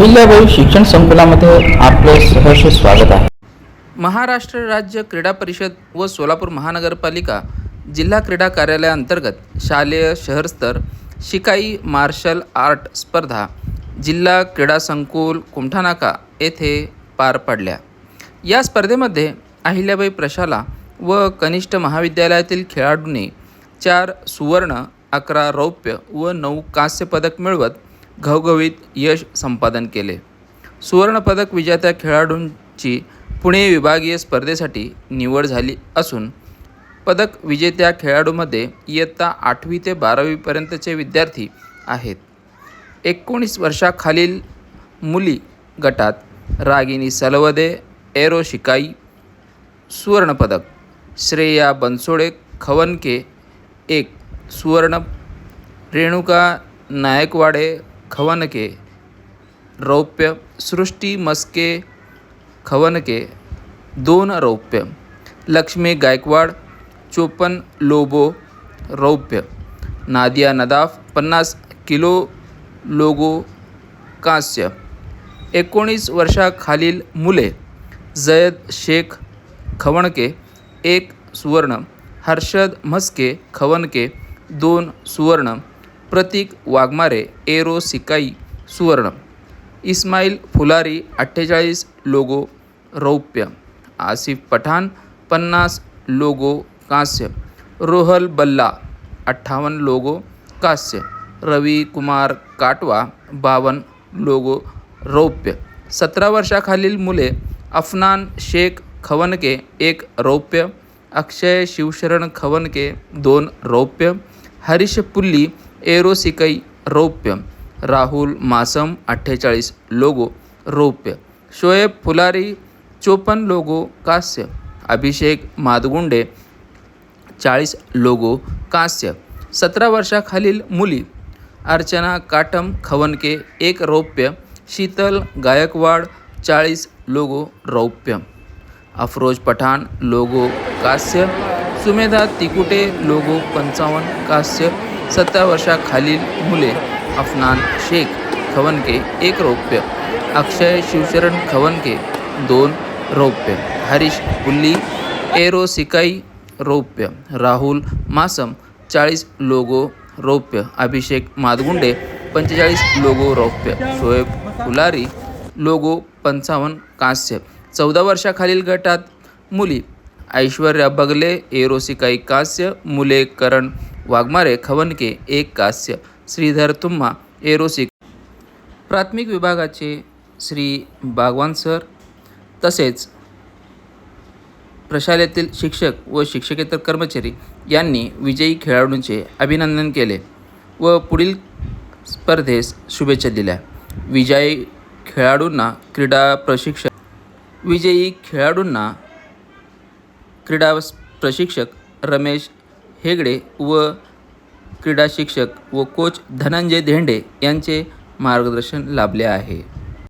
अहिल्याबाई शिक्षण संकुलामध्ये आपले सहर्ष स्वागत आहे. महाराष्ट्र राज्य क्रीडा परिषद व सोलापूर महानगरपालिका जिल्हा क्रीडा कार्यालयाअंतर्गत शालेय शहरस्तर शिकाई मार्शल आर्ट स्पर्धा जिल्हा क्रीडा संकुल कुमठानाका येथे पार पडल्या. या स्पर्धेमध्ये अहिल्याबाई प्रशाला व कनिष्ठ महाविद्यालयातील खेळाडूंनी चार सुवर्ण अकरा रौप्य व नऊ कांस्य पदक मिळवत घवघवीत यश संपादन केले. सुवर्णपदक विजेत्या खेळाडूंची पुणे विभागीय स्पर्धेसाठी निवड झाली असून पदक विजेत्या खेळाडूमध्ये इयत्ता आठवी ते बारावीपर्यंतचे विद्यार्थी आहेत. एकोणीस वर्षाखालील मुली गटात रागिनी सलवदे एरो शिकाई सुवर्णपदक श्रेया बनसोडे खवनके एक सुवर्ण रेणुका नायकवाडे खवनके रौप्य सृष्टी मस्के खवनके दोन रौप्य लक्ष्मी गायकवाड चोपन लोबो रौप्य नादिया नदाफ पन्नास किलो लोगो कांस्य एकोणीस वर्षाखालील मुले जयद शेख खवणके एक सुवर्ण हर्षद म्हस्के खवनके दोन सुवर्ण प्रतीक वाघमारे एरो सिकाई सुवर्ण. इस्माईल फुलारी अठ्ठेचाळीस लोगो रौप्य. आसिफ पठाण पन्नास लोगो कांस्य. रोहल बल्ला अठ्ठावन्न लोगो कांस्य. रवी कुमार काटवा बावन्न लोगो रौप्य. सतरा वर्षाखालील मुले अफनान शेख खवनके एक रौप्य. अक्षय शिवशरण खवनके दोन रौप्य. हरीश पुल्ली एरोसिकई रौप्य राहुल मासम अठ्ठेचाळीस लोगो रौप्य. शोएब फुलारी चोपन्न लोगो कांस्य. अभिषेक मादगुंडे चाळीस लोगो कांस्य. सतरा वर्षाखालील मुली अर्चना काटम खवनके एक रौप्य. शीतल गायकवाड चाळीस लोगो रौप्य. अफरोज पठाण लोगो कांस्य. सुमेधा तिकुटे लोगो पंचावन्न कांस्य. सतरा वर्षाखालील मुले अफनान शेख खवनके एक रौप्य अक्षय शिवचरण खवनके दोन रौप्य हरीश पुल्ली एरो सिकाई रौप्य राहुल मासम चाळीस लोगो रौप्य अभिषेक मादगुंडे पंचेचाळीस लोगो रौप्य शोएब फुलारी लोगो पंचावन्न कांस्य. चौदा वर्षाखालील गटात मुली ऐश्वर्या बगले एरोसिकाई कांस्य मुले करण वाघमारे खवनके एक कांस्य श्रीधर तुम्हा एरोसिक प्राथमिक विभागाचे श्री बागवान सर तसेच प्रशालेतील शिक्षक व शिक्षकेतर कर्मचारी यांनी विजयी खेळाडूंचे अभिनंदन केले व पुढील स्पर्धेस शुभेच्छा दिल्या. विजयी खेळाडूंना क्रीडा प्रशिक्षक विजयी खेळाडूंना क्रीडा प्रशिक्षक रमेश हेगडे व क्रीडा शिक्षक व कोच धनंजय धेंडे यांचे मार्गदर्शन लाभले आहे.